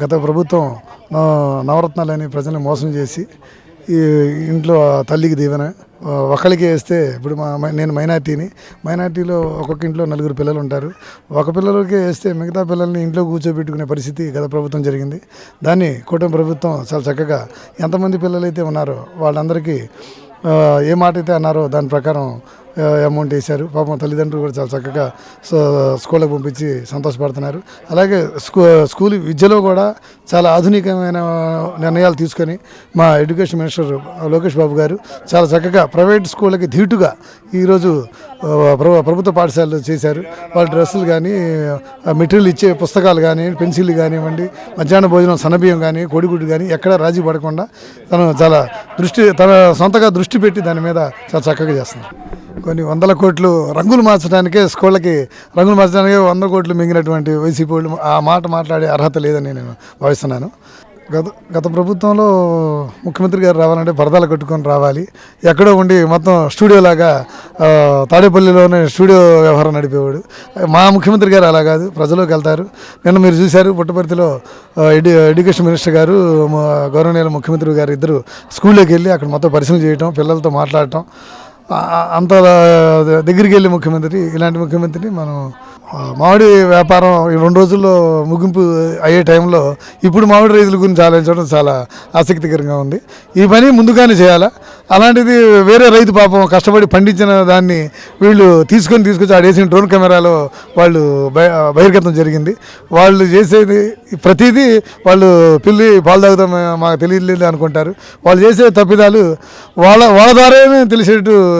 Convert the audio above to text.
గత ప్రభుత్వం నవరత్నాలని ప్రజల్ని మోసం చేసి ఈ ఇంట్లో తల్లికి దీవెన ఒకరికి వేస్తే ఇప్పుడు మా మై- నేను మైనార్టీని మైనార్టీలో ఒక్కొక్క ఇంట్లో నలుగురు పిల్లలు ఉంటారు. ఒక పిల్లలకే వేస్తే మిగతా పిల్లల్ని ఇంట్లో కూర్చోబెట్టుకునే పరిస్థితి గత ప్రభుత్వం జరిగింది. దాన్ని కూటమి ప్రభుత్వం చాలా చక్కగా ఎంతమంది పిల్లలైతే ఉన్నారో వాళ్ళందరికీ ఏ మాట అయితే అన్నారో దాని ప్రకారం అమౌంట్ వేశారు. పాపం తల్లిదండ్రులు కూడా చాలా చక్కగా స్కూళ్ళకు స్కూల్కి పంపించి సంతోషపడుతున్నారు. అలాగే స్కూ స్కూల్ విద్యలో కూడా చాలా ఆధునికమైన నిర్ణయాలు తీసుకొని మా ఎడ్యుకేషన్ మినిస్టర్ లోకేష్ బాబు గారు చాలా చక్కగా ప్రైవేట్ స్కూళ్ళకి ధీటుగా ఈరోజు ప్రభుత్వ పాఠశాలలు చేశారు. వాళ్ళ డ్రెస్సులు కానీ మెటీరియల్ ఇచ్చే పుస్తకాలు కానీ పెన్సిల్ కానివ్వండి మధ్యాహ్న భోజనం సన్నబియ్యం కానీ కోడిగుడ్డు కానీ ఎక్కడా రాజీ పడకుండా తను చాలా దృష్టి తన సొంతగా దృష్టి పెట్టి దాని మీద చాలా చక్కగా చేస్తున్నారు. కొన్ని వందల కోట్లు రంగులు మార్చడానికే స్కూళ్ళకి రంగులు మార్చడానికే వంద కోట్లు మింగినటువంటి వైసీపీ వాళ్ళు ఆ మాట మాట్లాడే అర్హత లేదని నేను భావిస్తున్నాను. గత గత ప్రభుత్వంలో ముఖ్యమంత్రి గారు రావాలంటే పరదాలు కట్టుకొని రావాలి. ఎక్కడో ఉండి మొత్తం స్టూడియో లాగా తాడేపల్లిలోనే స్టూడియో వ్యవహారం నడిపేవాడు. మా ముఖ్యమంత్రి గారు అలా కాదు ప్రజలోకి వెళ్తారు. నిన్న మీరు చూశారు పుట్టపర్తిలో ఎడ్యు ఎడ్యుకేషన్ మినిస్టర్ గారు గౌరవనీయుల ముఖ్యమంత్రి గారు ఇద్దరు స్కూల్లోకి వెళ్ళి అక్కడ మొత్తం పరిశీలన చేయటం పిల్లలతో మాట్లాడటం అంత దగ్గరికి వెళ్ళి ముఖ్యమంత్రి ఇలాంటి ముఖ్యమంత్రిని మనం మామిడి వ్యాపారం ఈ రెండు రోజుల్లో ముగింపు అయ్యే టైంలో ఇప్పుడు మామిడి రైతుల గురించి ఆలోచించడం చాలా ఆసక్తికరంగా ఉంది. ఈ పని ముందుగానే చేయాలా? అలాంటిది వేరే రైతు పాపం కష్టపడి పండించిన దాన్ని వీళ్ళు తీసుకొని తీసుకొచ్చి ఆడేసిన డ్రోన్ కెమెరాలో వాళ్ళు బహిర్గతం జరిగింది. వాళ్ళు చేసేది ప్రతిదీ వాళ్ళు పిల్లి పాలు తాగుతాం మాకు తెలియలేదు అనుకుంటారు. వాళ్ళు చేసే తప్పిదాలు వాళ్ళ వాళ్ళ ద్వారానే తెలిసేట్టు